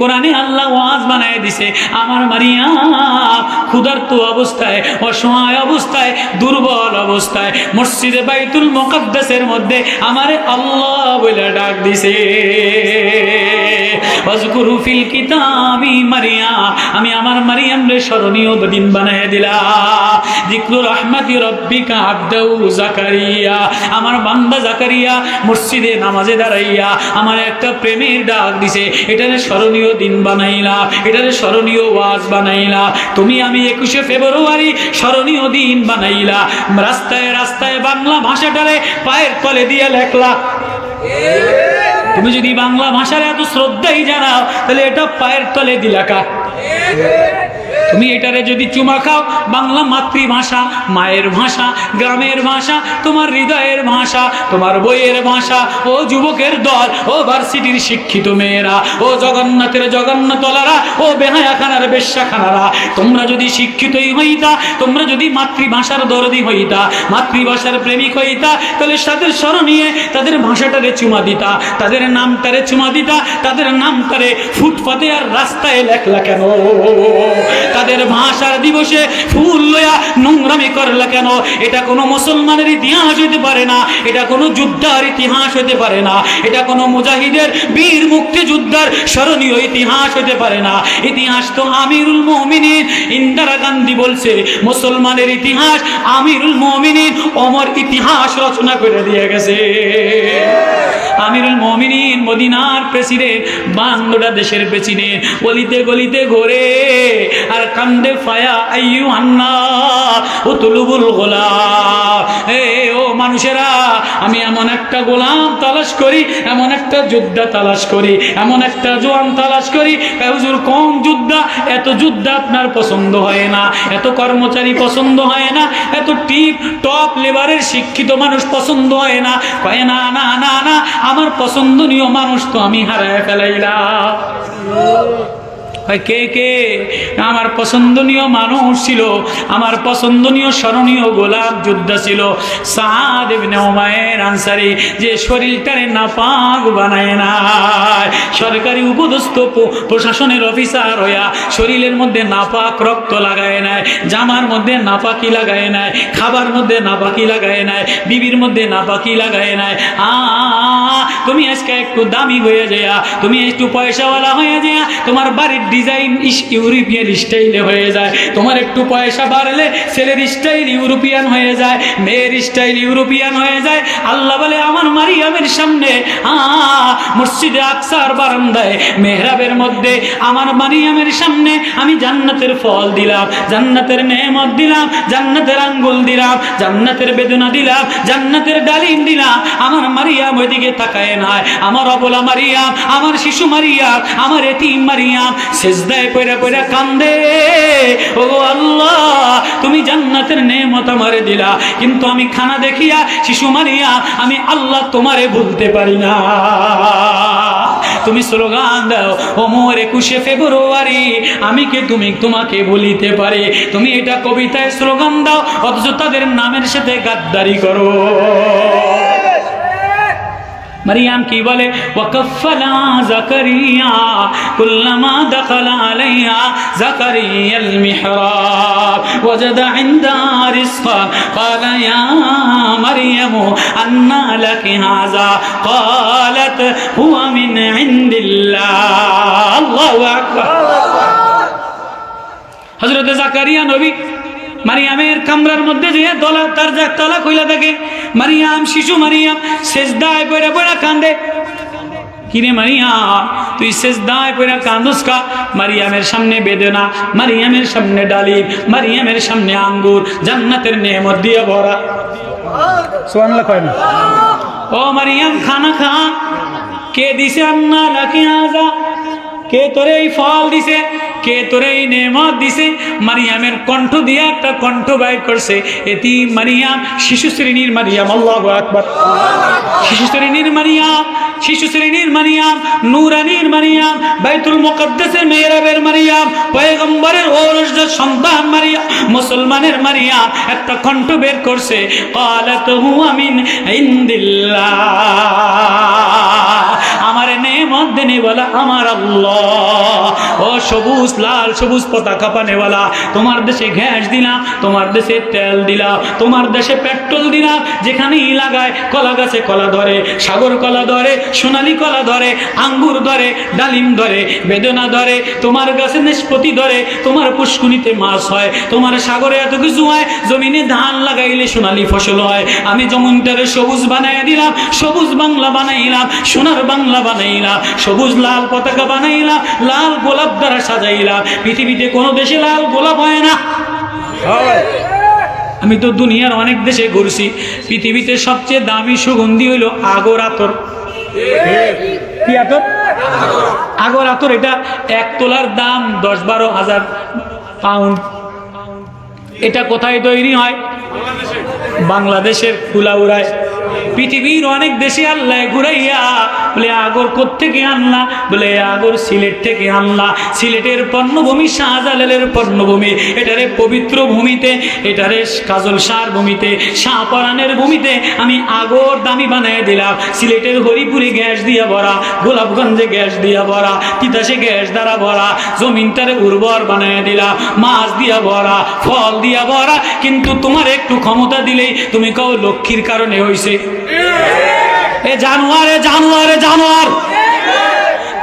কোরআনে আল্লাহ ওয়াজ বানায় দিছে, আমার মারিয়া, ক্ষুধার্ত অবস্থায়, অসহায় অবস্থায়, দুর্বল অবস্থায়, মসজিদে বাইতুল মুকদ্দাসের মধ্যে আমারে আল্লাহ বলে ডাক দিছে। আমি আমার মারিয়াম রে স্মরণীয় দিন বানায় দিলাম যিকরু রাহমাতি রব্বিকা আবদাউ জাকারিয়া, আমার বান্দা জাকারিয়া মসজিদে নামাজে দাঁড়াইয়া আমার একটা প্রেমের ডাক দিছে, এটারে স্মরণীয় দিন বানাইলা, এটারে স্মরণীয় ওয়াজ বানাইলা। তুমি আমি একুশে ফেব্রুয়ারি স্মরণীয় দিন বানাইলা। রাস্তায় রাস্তায় বাংলা ভাষাটারে পায়ের তলে দিয়ে লেখলা। তুমি যদি বাংলা ভাষার এত শ্রদ্ধাই জানাও, তাহলে এটা পায়ের তলে দিলাকা। তুমি এটারে যদি চুমা খাও, বাংলা মাতৃভাষা, মায়ের ভাষা, গ্রামের ভাষা, তোমার হৃদয়ের ভাষা, তোমার বইয়ের ভাষা, ও যুবকের দল, ও ভার্সিটির শিক্ষিত মেয়েরা, ও জগন্নাথের জগন্নাথলারা, ও বেহায়াখানার বেশ্যাখানারা, তোমরা যদি শিক্ষিতই হইতা, তোমরা যদি মাতৃভাষার দরদি হইতা, মাতৃভাষার প্রেমিক হইতা, তাহলে তাদের স্মরণীয় তাদের ভাষাটারে চুমা দিতা, তাদের নামটারে চুমা দিতা, তাদের নামটারে ফুটপাতে আর রাস্তায় লেখলা কেন? তাদের ভাষার দিবসে ফুল লয়া নোংরামি করলা কেন? এটা কোনো মুসলমানের ইতিহাস হতে পারে না, এটা কোনো যুদ্ধার ইতিহাস হতে পারে না, এটা কোনো মুজাহিদের বীর মুক্তিযোদ্ধার স্মরণীয় ইতিহাস হতে পারে না। ইতিহাস তো আমিরুল মমিনিন, ইন্দিরা গান্ধী বলছে, মুসলমানের ইতিহাস আমিরুল মমিনিন, অমর ইতিহাস রচনা করে দিয়ে গেছে। আমিরুল মমিনিন মদিনার প্রেসিডেন্ট বাংলাদেশ দেশের প্রেসিডেন্ট, গলিতে গলিতে ঘোরে, আর কান্দে ফায়া আইয়ু আন্না ও তুলুবুল গোলাম। এ ও মানুষেরা, আমি এমন একটা গোলাম তালাশ করি, এমন একটা যোদ্ধা তালাশ করি, এমন একটা জোয়ান তালাশ করি হুজুর, কম যোদ্ধা, এত যোদ্ধা আপনার পছন্দ হয় না, এত কর্মচারী পছন্দ হয় না, এত টিপ টপ লেবারের শিক্ষিত মানুষ পছন্দ হয় না, কয় না না না না, আমার পছন্দনীয় মানুষ তো আমি হারায় ফেলাইলাম। হয় কে কে? আমার পছন্দনীয় মানুষ ছিল, আমার পছন্দনীয় স্মরণীয় গোলাপ যোদ্ধা ছিল। সাদ ইবনে উমায়ের আনসারি যে শরীরটারে নাপাক বানায় না। সরকারি উপদস্থ প্রশাসনের অফিসার হইয়া শরীরের মধ্যে নাপাক রক্ত লাগায় নেয়, জামার মধ্যে নাপাকি লাগায় নেয়, খাবার মধ্যে নাপাকি লাগায় নেয়, বিবির মধ্যে নাপাকি লাগায় নেয়। আ তুমি আজকে একটু দামি হয়ে যায়, তুমি একটু পয়সাওয়ালা হয়ে যায়, তোমার বাড়ির ডিজাইন ইউরোপিয়ান স্টাইলে হয়ে যায়। তোমার একটু পয়সা বাড়লে ছেলের স্টাইল ইউরোপিয়ান হয়ে যায়, মেয়ের স্টাইল ইউরোপিয়ান হয়ে যায়। আল্লাহ বলে, আমার মারিয়ামের সামনে, আ মসজিদে আকসার বারান্দায় মেহরাবের মধ্যে আমার সামনে। আমি জান্নাতের ফল দিলাম, জান্নাতের নেমত দিলাম, জান্নাতের আঙ্গুল দিলাম, জান্নাতের বেদনা দিলাম, জান্নাতের ডালিম দিলাম। আমার মারিয়াম ওইদিকে তাকায় আমার অবলা মারিয়াম আমার শিশু মারিয়াম আমার মারিয়াম কান্দে। ও আল্লাহ, তুমি জান্নাতের নেমত আমারে দিলা। কিন্তু আমি খানা দেখিয়া শিশু মারিয়া, আমি আল্লাহ তোমারে ভুলতে পারি না। তুমি স্লোগান দাও, ও ওমর একুশে ফেব্রুয়ারি, আমি কে তুমি, তোমাকে বলিতে পারে? তুমি এটা কবিতায় স্লোগান দাও, অথচ তাদের নামের সাথে গাদ্দারি করো। مریم کی بولے وکفلا زکریا کلما دخل علیہ زکریا المحراب، وجد عندها رزقا، قال یا مریم انا لك هذا؟ قالت، هو من عند الله. اللہ اکبر۔ حضرت زکریہ نبی মারিয়ামের কামরার মধ্যে যে দলা তার যা তলা কইলা থাকে। মারিয়াম শিশু মারিয়াম শেষদায় পয়রা পয়রা কান্দে। কিরে মারিয়াম তুই শেষদায় পয়রা কান্দুস কা? মারিয়ামের সামনে বেদনা মারিয়ামের সামনে ডালিম মারিয়ামের সামনে আঙ্গুর জান্নাতের নেমত দিয়ে ভরা। সুবহানাল্লাহ কয় না। ও মারিয়াম খানা খা। কে দিছে আন্না লাকি আজা? কে তোরে এই ফল দিছে? কে তোর এই নেমত দিছে? মারিয়ামের কণ্ঠ দিয়ে একটা কণ্ঠ বাই করছে। এটি মারিয়াম, শিশু শ্রেণির মারিয়াম, আল্লাহ আকবর। শিশু শ্রেণির মারিয়াম, শিশু শ্রেণির মারিয়াম, নূরানির মারিয়াম, বাইতুল মুকদ্দাসের মেহরাবের মারিয়াম, পয়গম্বরের ওরসদের সন্তান মারিয়াম, মুসলমানের মারিয়াম, একটা কণ্ঠ বের করছে। কালাত হুয়া আমিন ইন্দিল্লাহ। সবুজ, লাল, সবুজ পতাকা পানেওয়ালা। তোমার দেশে গ্যাস দিলাম তোমার দেশে তেল দিলাম তোমার দেশে পেট্রোল দিলাম যেখানেই লাগায়, কলা গাছে কলা ধরে, সাগর কলা ধরে, সোনালি কলা ধরে, আঙ্গুর ধরে, ডালিম ধরে, বেদনা ধরে, তোমার গাছে নিষ্পতি ধরে, তোমার পুষ্কুনিতে মাছ হয়, তোমার সাগরে এত কিছু হয়, জমিনে ধান লাগাইলে সোনালি ফসল হয়। আমি জমিনটারে সবুজ বানাই দিলাম, সবুজ বাংলা বানাইলাম, সোনার বাংলা বানাইলাম, সবুজ লাল পতাকা বানাইলাম, লাল গোলাপ দ্বারা সাজাইলাম। পৃথিবীতে কোনো দেশে লাল গোলাপ হয় না। আমি তো দুনিয়ার অনেক দেশে ঘুরছি। পৃথিবীতে সবচেয়ে দামি সুগন্ধি হইল আগর আতর। কি আতর? আগর আতর এটা এক তোলার দাম দশ বারো হাজার পাউন্ড। এটা কোথায় তৈরি হয়? বাংলাদেশের কুলাউড়ায়। পৃথিবীর অনেক দেশে আল্লাহ ঘুরাইয়া বলে, আগর থেকে আনলা বলে, আগর সিলেট থেকে আনলা সিলেটের পণ্যভূমি শাহজালালের পণ্যভূমি, এটারে পবিত্র ভূমিতে, এটারে কাজল সার ভূমিতে, শাহপরানের ভূমিতে আমি আগর দামি বানাই দিলাম। সিলেটের হরিপুরে গ্যাস দিয়া ভরা, গোলাপগঞ্জে গ্যাস দিয়া ভরা, তিতাসে গ্যাস দ্বারা ভরা, জমিনটারে উর্বর বানাই দিলাম, মাছ দিয়া ভরা, ফল দিয়া ভরা। কিন্তু তোমার একটু ক্ষমতা দিলেই তুমি কও লক্ষ্মীর কারণে হইছে। এ জানুয়ারে জানোয়ারে জানোয়ার।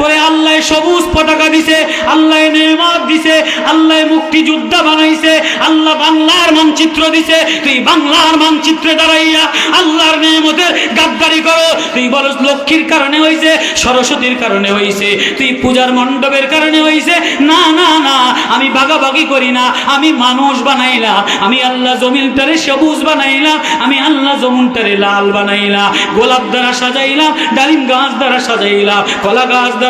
তোরে আল্লাহ সবুজ পতাকা দিছে, আল্লাহ নেমাত দিছে, আল্লাহ মুক্তিযোদ্ধা বানাইছে, আল্লাহ বাংলার মানচিত্র দিছে। তুই বাংলার মানচিত্রে দাঁড়াইয়া আল্লাহর নেমতের গাদ্দারি করো। তুই বলস লক্ষ্মীর কারণে হইছে, সরস্বতীর কারণে হইছে, তুই পূজার মণ্ডপের কারণে হইছে। না না না, আমি বাগাবাগি করি না, আমি মানুষ বানাইলাম, আমি আল্লাহ জমিনটারে সবুজ বানাইলাম, আমি আল্লাহ জমিনটারে লাল বানাইলাম, গোলাপ দ্বারা সাজাইলাম, ডালিম গাছ দ্বারা সাজাইলাম, কলা গাছ দ্বারা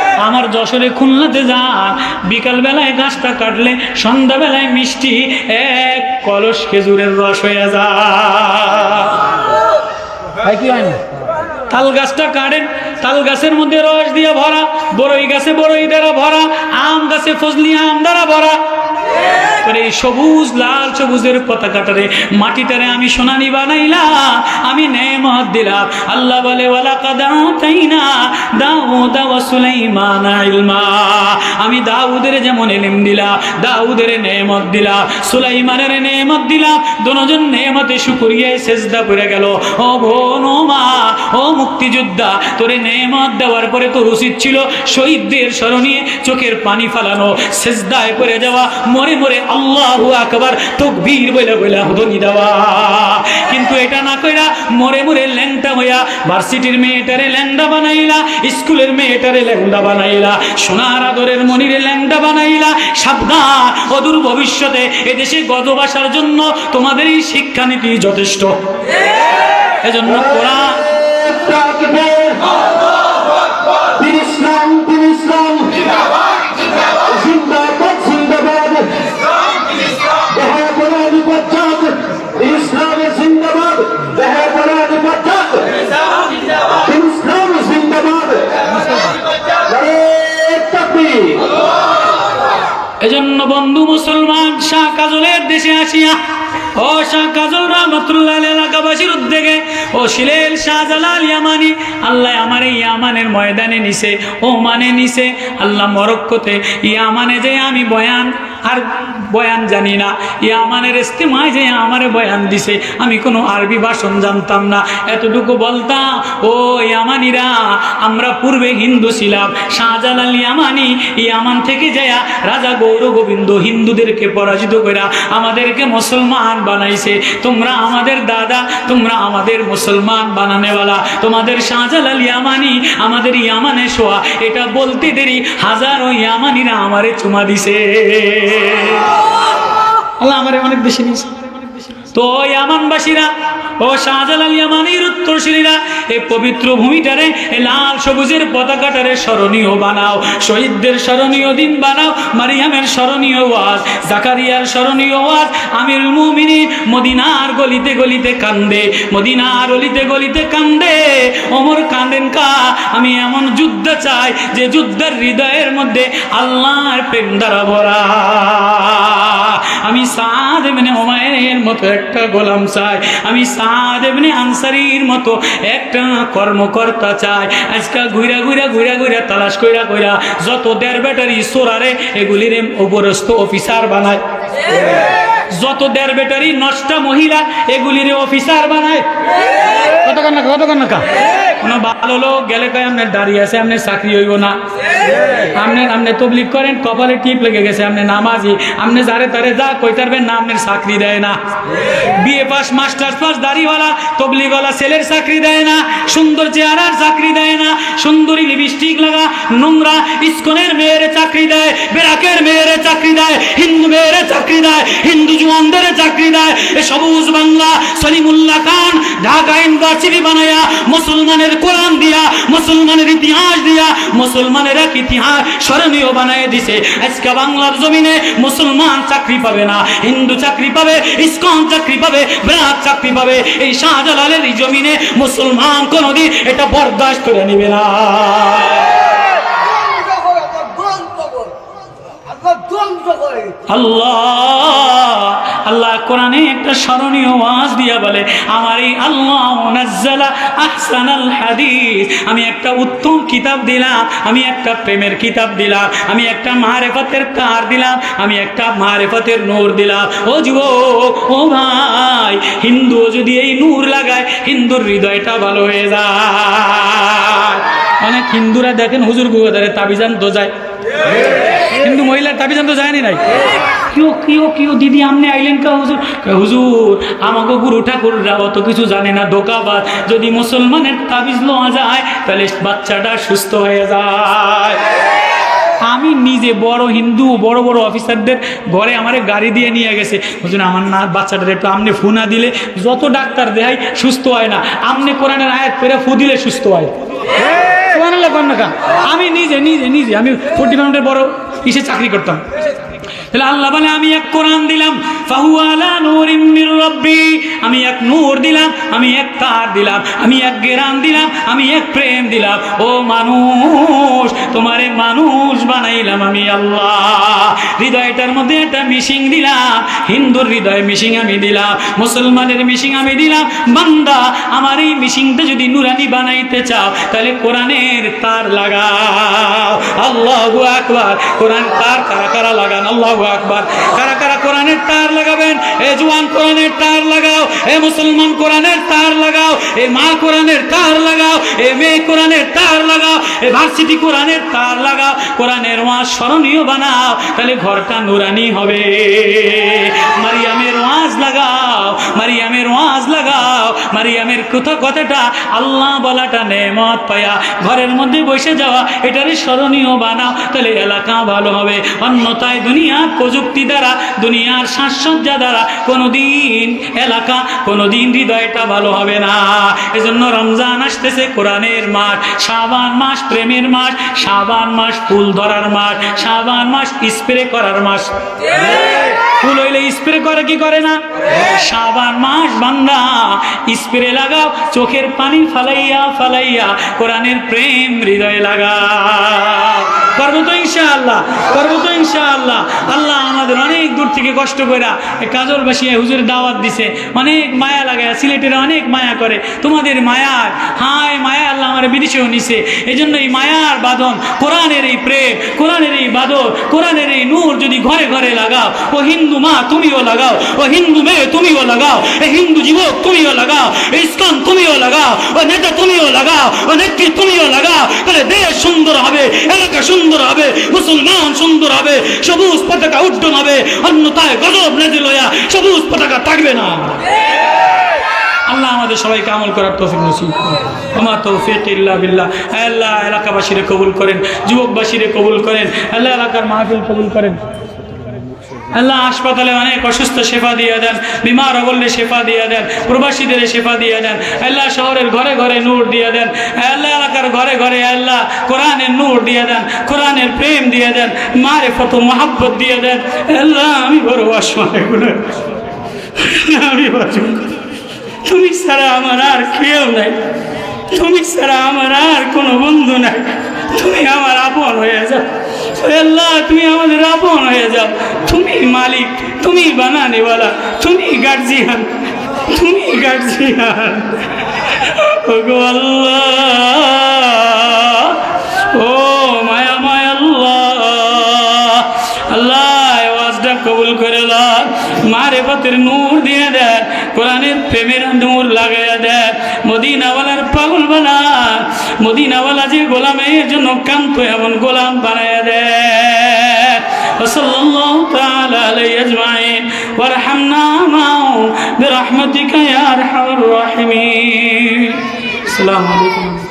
আমার যশোরে খুলনাতে যা। বিকালবেলায় গাছটা কাটলে সন্ধ্যাবেলায় মিষ্টি এক কলস খেজুরের রস হয়ে যা। কি হয় না? তাল গাছটা কাটেন তাল গাছের মধ্যে রস দিয়ে ভরা বড়ই গাছে বড়ই দ্বারা ভরা আম গাছে ফজলি আম দ্বারা ভরা। করে এই সবুজ, লাল সবুজের পতাকাটারে মাটিটারে আমি সোনালি বানাইলাম, আমি নেমত দিলাম। আল্লাহ বলে কাদা তাই না দাউদ ওয়া সুলাইমান আমি দাউদের যেমন এলিম দিলাম, দাউদের নেমত দিলাম, সুলাইমানের নেমত দিলাম দোনোজন নেমতে শুকুরিয়ায় সেজদা পড়ে গেল। ও বোন মা, ও মুক্তিযোদ্ধা, তোরে নেমত দেওয়ার পরে তোর উচিত ছিল শহীদদের স্মরণীয় চোখের পানি ফালানো, সেজদায় পড়ে যাওয়া, মরে মরে আল্লাহু আকবার তকবীর বলে বলে ধ্বনি দেওয়া। কিন্তু এটা না কইরা মরে মরে ল্যাংটা হইয়া ভার্সিটির মেয়েটারে ল্যাংডা বানাইলা, স্কুলের মেয়েটারে ল্যাংডা বানাইলা, সোনার আদরের মনিরে ল্যাংডা বানাইলা, সাবধান, অদূর ভবিষ্যতে এদেশে গজবাসার জন্য তোমাদের এই শিক্ষানীতি যথেষ্ট। এজন্য কোরআন বন্ধু মুসলমান, শাহ কাজলের দেশে আসিয়া, ও শাহ কাজল রহমতুল্লাহ এলাকাবাসীর উদ্যোগে, ও শিলেল শাহজালাল ইয়ামানি, আল্লাহ আমার এই ইয়ামানের ময়দানে নিছে ও মানে নিছে, আল্লাহ মরক্কোতে ইয়ামানে যে আমি বয়ান আর বয়ান জানি না। ইয়ামানের ইস্তেমায় যে আমারে বয়ান দিছে, আমি কোনো আরবি ভাষণ জানতাম না। এতটুকু বলতাম, ও ইয়ামানিরা আমরা পূর্বে হিন্দু ছিলাম। শাহজালাল ইয়ামানি ইয়ামান থেকে যায়া রাজা গৌর গোবিন্দ হিন্দুদেরকে পরাজিত করে আমাদেরকে মুসলমান বানাইছে। তোমরা আমাদের দাদা, তোমরা আমাদের মুসলমান বানানেওয়ালা। তোমাদের শাহজালাল ইয়ামানি, আমাদের ইয়ামানে শোয়া। এটা বলতে দেরি, হাজারো ইয়ামানিরা আমারে চুমা দিছে। আল্লাহ আমার অনেক বেশি নিয়েছে। তো ইয়ামানবাসীরা ও শাহজালাল ইয়ামানির উত্তরসূরীরা এই পবিত্র ভূমিটারে, এই লাল সবুজের পতাকাটারে স্মরণীয় বানাও। শহীদদের স্মরণীয় দিন বানাও, মারিয়ামের স্মরণীয় ওয়াজ, জাকারিয়ার স্মরণীয় ওয়াজ আমির মুমিনী মদিনার গলিতে গলিতে কান্দে, মদিনার অলিতে গলিতে কান্দে। ওমর কান্দেন কা, আমি এমন যুদ্ধ চাই যে যুদ্ধের হৃদয়ের মধ্যে আল্লাহর প্রেম দ্বারা ভরা। আমি সাদ এমনি ওমায়ের মতো একটা গোলাম চাই। আমি সাদ এমনি আনসারির মতো একটা কর্মকর্তা চাই আজকাল ঘুরা ঘুরা ঘুরা ঘুরা তালাশ কইরা কইরা যত দেড় ব্যাটারি সোরারে এগুলির উপরস্থ অফিসার বানায়। যত দেড় ব্যাটারি নষ্টা মহিলা এগুলির অফিসার বানায়। কত কান্না কত কান্না কোনো ভালো লোক গেলে কয় আপনার দাঁড়িয়ে আছে আপনার চাকরি হইব না। আপনি আপনি তবলিক করেন, কপালে টিপ লেগে গেছে আপনি নামাজি আপনি যারে তারে যা কই পারবেন না আপনার চাকরি দেয় না। বিএ পাস, মাস্টার্স পাস, দাড়িওয়ালা, তবলিগওয়ালা ছেলের চাকরি দেয় না, সুন্দর চেহারার চাকরি দেয় না, সুন্দরী লিপস্টিক লাগা নোংরা, ইস্কনের মেয়ের চাকরি দেয়, বেরাকের মেয়ের চাকরি দেয়, হিন্দু মেয়ের চাকরি দেয়, হিন্দু জুয়ানদের চাকরি দেয়। এ সবুজ বাংলা, সলিমুল্লাহ খান, ঢাকা ইউনিভার্সিটি বানায়া, মুসলমানের কোরআন দিয়া, মুসলমানের ইতিহাস দিয়া, মুসলমানের এক ইতিহাস স্মরণীয় বানায় দিছে। আজকে বাংলার জমিনে মুসলমান চাকরি পাবে না, হিন্দু চাকরি পাবে, ইসকন চাকরি পাবে ব্রাক চাকরি পাবে। এই শাহজালালের এই জমিনে মুসলমান কোনোদিন এটা বরদাস্ত করে নিবে না। আল্লাহ আল্লাহ একটা স্মরণীয় দিয়া বলে, আমার এই আল্লাহ হাদিস। আমি একটা উত্তম কিতাব দিলাম, আমি একটা প্রেমের কিতাব দিলাম, আমি একটা মারেফতের কার দিলাম, আমি একটা মারেফতের নূর দিলাম। ও যুবক, ও ভাই, হিন্দু যদি এই নূর লাগায়, হিন্দুর হৃদয়টা ভালো হয়ে যায়। অনেক হিন্দুরা দেখেন হুজুর গুয়াদারে তাবিজান দোজায়। কিন্তু মহিলার তাবিজান তো যায়নি নাই? কিও কিও কিও দিদি আমনে আইলেন কা হুজুর? হুজুর আমাকে গুরু ঠাকুররা অত কিছু জানে না দোকাবাদ যদি মুসলমানের তাবিজ লওয়া যায় তাহলে বাচ্চাটা সুস্থ হয়ে যায়। আমি নিজে বড় হিন্দু বড় বড় অফিসারদের ঘরে আমারে গাড়ি দিয়ে নিয়ে গেছে। হুজুর আমার না বাচ্চাটার একটু আমনে ফু না দিলে যত ডাক্তার দেখাই সুস্থ হয় না। আমনে কোরআনের আয়াত করে ফু দিলে সুস্থ হয়। আমি নিজে নিজে নিজে আমি ফোর্টি পাউন্ডের বড় ইসে চাকরি করতাম। তাহলে আল্লাহ বলে, আমি এক কোরআন দিলাম মির রাব্বি। আমি এক নূর দিলাম, আমি এক তার দিলাম, আমি এক গেরান দিলাম, আমি এক প্রেম দিলাম। ও মানুষ, তোমারে মানুষ বানাইলাম আমি আল্লাহ। হৃদয়টার মধ্যে একটা মিশিং দিলাম, হিন্দুর হৃদয় মিশিং আমি দিলাম, মুসলমানের মিশিং আমি দিলাম। বান্দা, আমার এই মিশিংটা যদি নুরানি বানাইতে চাও, তাহলে কোরআনের তার লাগাও। আল্লাহ আকবার, কোরআন তার কারা কারা লাগান? আল্লাহু আকবার। কারা কারা কোরআনের তার লাগাবেন? এ জওয়ান কোরআনের তার লাগাও, এ মুসলমান কোরআনের তার লাগাও, এ মা কোরআনের তার লাগাও, এ মেয়ে কোরআনের তার লাগাও, এ ভার্সিটি কোরআনের তার লাগাও, কোরআনের ওয়াজ স্মরণীয় বানাও, তাহলে ঘরটা নুরানি হবে। মারিয়ামের ওয়াজ লাগাও, মারিয়ামের ওয়াজ লাগাও, মারিয়ামের কথা কথাটা আল্লাহ বলাটা নেমত পায়া। ঘরের মধ্যে বসে যাওয়া এটারই স্মরণীয় বানাও, তাহলে এলাকা ভালো হবে। অন্যথায় দুনিয়ার প্রযুক্তি দ্বারা, দুনিয়ার সাজসজ্জা দ্বারা, কোনোদিন এলাকা, কোনোদিন হৃদয়টা ভালো হবে না। এজন্য রমজান আসতেছে, কোরআনের মাস শাবান মাস প্রেমের মাস শাবান মাস ফুল ধরার মাস শাবান মাস স্প্রে করার মাস। ফুল হইলে স্প্রে করে কি করে না? সাবান মাস বান্দা, স্প্রে লাগাও, চোখের পানি ফালাইয়া ফালাইয়া কোরআনের প্রেম হৃদয়ে লাগা করব তো ইনশাআল্লাহ, করব তো ইনশাআল্লাহ। আল্লাহ আমাদের অনেক দূর থেকে কষ্ট করে কাজল বাসিয়া হুজুর দাওয়াত দিছে। অনেক মায়া লাগায়, সিলেটের অনেক মায়া করে। তোমাদের মায়ার, হায় মায়া আল্লাহ আমার বিদেশেও নিছে। এই জন্য এই মায়ার বাদন, কোরআনের এই প্রেম, কোরআনের এই বাদর, কোরআনের এই নূর যদি ঘরে ঘরে লাগাও, ও হিন্দু মা তুমিও লাগাও, ও হিন্দু মেয়ে তুমিও লাগাও, এ হিন্দু যুবক তুমিও লাগাও ইসলাম তুমিও লাগাও, ও নেতা তুমিও লাগাও, ও নেত্রী তুমিও লাগাও, তাহলে দেশ সুন্দর হবে, এলাকা সুন্দর হবে, মুসলমান সুন্দর হবে সবুজ পতাকা উড্ডন হবে অন্যতায় গজব নাজিল হইয়া সবুজ পতাকা থাকবে না। আল্লাহ আমাদের সবাইকে আমল করার তৌফিক নসিব আমার তৌফিক ইল্লা বিল্লাহ। আল্লাহ এলাকাবাসীরে কবুল করেন, যুবকবাসীরে কবুল করেন, আল্লাহ এলাকার মাহফিল কবুল করেন। আল্লাহ হাসপাতালে অনেক অসুস্থ সেবা দিয়ে দেন, বিমার অবল্যে শেফা দিয়ে দেন, প্রবাসীদের শেফা দিয়ে দেন, আল্লাহ শহরের ঘরে ঘরে নূর দিয়ে দেন, আল্লাহ এলাকার ঘরে ঘরে আল্লাহ কোরআনের নূর দিয়ে দেন, কোরআনের প্রেম দিয়ে দেন, মারে ফত মহাব্বত দিয়ে দেন, আল্লাহ আমি বড় গুণের। আমি তুমি ছাড়া আমার আর কেউ নাই। তুমি ছাড়া আমার আর কোনো বন্ধু নাই। তুমি আমার আপন হয়ে যাও। আল্লাহ তুমি আমাদের আপন হয়ে যাও। তুমি মালিক, তুমি বানানেওয়ালা, তুমি গার্জিয়ান তুমি গার্জিয়ান। ওগো আল্লাহ, ও মায়া মায়া আল্লাহ। আল্লাহ আওয়াজটা কবুল করে লাগ মারে পথের নূর দিয়ে দেয় কোরআনের প্রেমের নূর লাগাইয়া দেয় মদিনাওয়ালার পাগল বানা মদিনাওয়ালা যে গোলামের জন্য কান্ত এমন গোলাম বানাইয়া দেয় وصلى الله تعالى عليه أجمعين وارحمنا معه برحمتك يا أرحم الراحمين السلام عليكم